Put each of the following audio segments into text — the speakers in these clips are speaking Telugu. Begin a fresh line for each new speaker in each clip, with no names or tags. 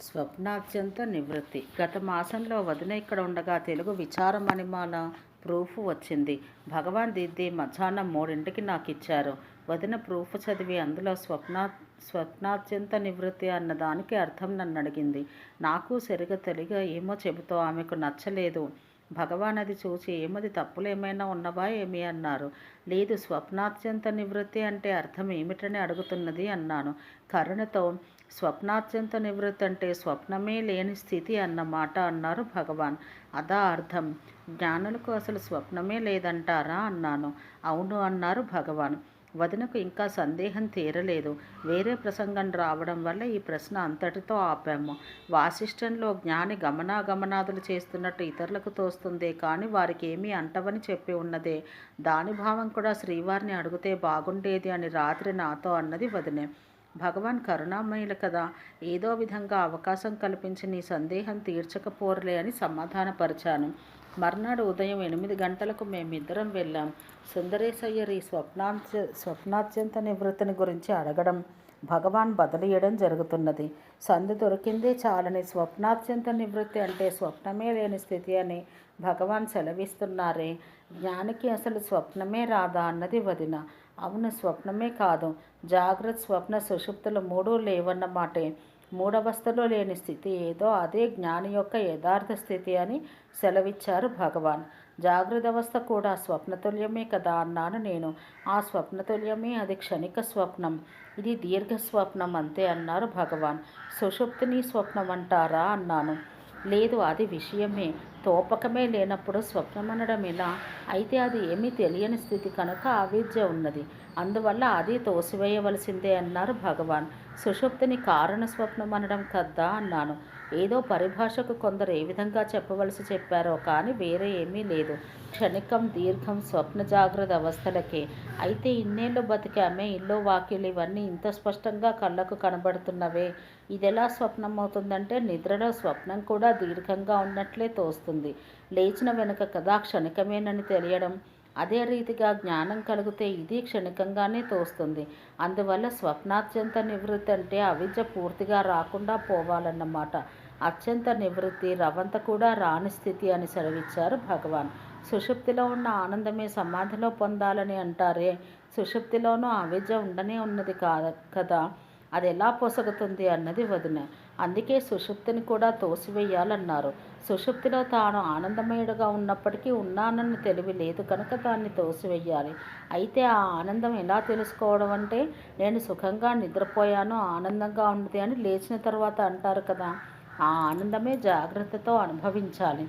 స్వప్నాత్యంత నివృత్తి. గత మాసంలో వదిన ఇక్కడ ఉండగా తెలుగు విచార మణిమాల ప్రూఫ్ వచ్చింది. భగవాన్ దిద్ది మధ్యాహ్నం మూడింటికి నాకు ఇచ్చారు. వదిన ప్రూఫ్ చదివి అందులో స్వప్నా స్వప్నాత్యంత నివృత్తి అన్న దానికి అర్థం నన్ను అడిగింది. నాకు సరిగా తెలియ ఏమో చెబుతూ ఆమెకు నచ్చలేదు. భగవాన్ అది చూసి ఏమది తప్పులు ఏమైనా ఉన్నవా ఏమి అన్నారు. లేదు స్వప్నాత్యంత నివృత్తి అంటే అర్థం ఏమిటని అడుగుతున్నది అన్నాను. కరుణతో స్వప్నాత్యంత నివృత్తి అంటే స్వప్నమే లేని స్థితి అన్నమాట అన్నారు భగవాన్. అదా అర్థం. జ్ఞానులకు అసలు స్వప్నమే లేదంటారా అన్నాను. అవును అన్నారు భగవాన్. వదినకు ఇంకా సందేహం తీరలేదు. వేరే ప్రసంగం రావడం వల్ల ఈ ప్రశ్న అంతటితో ఆపాము. వాసిష్టంలో జ్ఞాని గమనాగమనాదులు చేస్తున్నట్టు ఇతరులకు తోస్తుందే కానీ వారికి ఏమీ అంటవని చెప్పి ఉన్నదే. దాని భావం కూడా శ్రీవారిని అడిగితే బాగుండేది అని రాత్రి నాతో అన్నది వదినే. భగవాన్ కరుణామయులు కదా. ఏదో విధంగా అవకాశం కల్పించి నీ సందేహం తీర్చకపోరలే అని సమాధానపరిచాను. మర్నాడు ఉదయం ఎనిమిది గంటలకు మేమిద్దరం వెళ్ళాం. సుందరేశయ్యర్ ఈ స్వప్నాంత స్వప్నాత్యంత నివృత్తిని గురించి అడగడం భగవాన్ బదిలీయడం జరుగుతున్నది. సంధి దొరికిందే చాలని స్వప్నాత్యంత నివృత్తి అంటే స్వప్నమే లేని స్థితి అని భగవాన్ సెలవిస్తున్నారే. జ్ఞానికి అసలు స్వప్నమే రాదా అన్నది వదిన. అవును స్వప్నమే కాదు. జాగ్రత్త స్వప్న సుషుప్తులు మూడూ లేవన్నమాటే మూడవస్థలో లేని స్థితి ఏదో అదే జ్ఞాని యొక్క యథార్థ స్థితి అని సెలవిచ్చారు భగవాన్. జాగ్రత్త అవస్థ కూడా స్వప్నతుల్యమే కదా అన్నాను నేను. ఆ స్వప్నతుల్యమే అది క్షణిక స్వప్నం. ఇది దీర్ఘ స్వప్నం అంతే అన్నారు భగవాన్. సుషుప్తిని స్వప్నం అంటారా అన్నాను. లేదు అది విషయమే. తోపకమే లేనప్పుడు స్వప్నమనడం ఎలా? అయితే అది ఏమీ తెలియని స్థితి కనుక అవిద్య ఉన్నది. అందువల్ల అది తోసివేయవలసిందే అన్నారు భగవాన్. సుషుప్తిని కారణ స్వప్నం అనడం కద్దా అన్నాను. ఏదో పరిభాషకు కొందరు ఏ విధంగా చెప్పవలసి చెప్పారో కానీ వేరే ఏమీ లేదు. క్షణికం దీర్ఘం స్వప్న జాగ్రత్త అవస్థలకే. అయితే ఇన్నేళ్ళు బతికామే ఇల్లు వాకిలు ఇవన్నీ ఇంత స్పష్టంగా కళ్ళకు కనబడుతున్నవే. ఇదెలా స్వప్నం అవుతుందంటే నిద్రలో స్వప్నం కూడా దీర్ఘంగా ఉన్నట్లే తోస్తుంది. లేచిన వెనుక కదా క్షణికమేనని తెలియడం. అదే రీతిగా జ్ఞానం కలిగితే ఇది క్షణికంగానే తోస్తుంది. అందువల్ల స్వప్నాత్యంత నివృత్తి అంటే అవిద్య పూర్తిగా రాకుండా పోవాలన్నమాట. అత్యంత నివృత్తి రవంత కూడా రాని స్థితి అని సెలవిచ్చారు భగవాన్. సుషుప్తిలో ఉన్న ఆనందమే సమాధిలో పొందాలని అంటారే. సుషుప్తిలోనూ అవిద్య ఉండనే ఉన్నది కాద కదా? అది ఎలా పొసగుతుంది అన్నది వదిన. అందుకే సుషుప్తిని కూడా తోసివేయాలన్నారు. సుషుప్తిలో తాను ఆనందమయుడుగా ఉన్నప్పటికీ ఉన్నానన్న తెలివి లేదు కనుక దాన్ని తోసివేయాలి. అయితే ఆ ఆనందం ఎలా తెలుసుకోవడం అంటే నేను సుఖంగా నిద్రపోయాను ఆనందంగా ఉన్నది అని లేచిన తర్వాత అంటారు కదా ఆ ఆనందమే జాగ్రత్తతో అనుభవించాలి.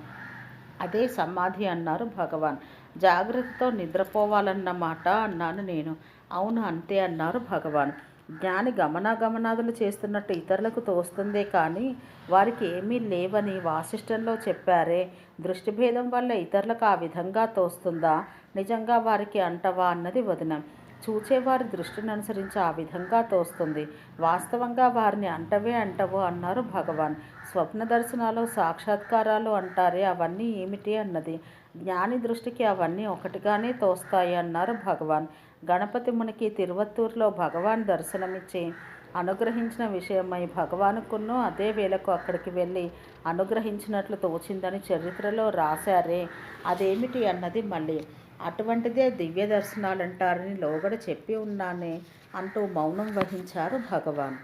అదే సమాధి అన్నారు భగవాన్. జాగ్రత్తతో నిద్రపోవాలన్నమాట అన్నాను నేను. అవును అంతే అన్నారు భగవాన్. జ్ఞాని గమనాగమనాదులు చేస్తున్నట్టు ఇతరులకు తోస్తుందే కానీ వారికి ఏమీ లేవని వాసిష్టంలో చెప్పారే. దృష్టిభేదం వల్ల ఇతరులకు ఆ విధంగా తోస్తుందా? నిజంగా వారికి అంటవా అన్నది వదిన. చూచేవారి దృష్టిని అనుసరించి ఆ విధంగా తోస్తుంది. వాస్తవంగా వారిని అంటవే అంటవు అన్నారు భగవాన్. స్వప్న దర్శనాలు సాక్షాత్కారాలు అంటారే అవన్నీ ఏమిటి అన్నది. జ్ఞాని దృష్టికి అవన్నీ ఒకటిగానే తోస్తాయి అన్నారు భగవాన్. గణపతి మునికి తిరువత్తూరులో భగవాన్ దర్శనమిచ్చి అనుగ్రహించిన విషయమై భగవానుకును అదే వేళకు అక్కడికి వెళ్ళి అనుగ్రహించినట్లు తోచిందని చరిత్రలో రాశారే. అదేమిటి అన్నది మళ్ళీ. అటువంటిదే దివ్య దర్శనాలంటారని లోగడ చెప్పి ఉన్నానే అంటూ మౌనం వహించారు భగవాన్.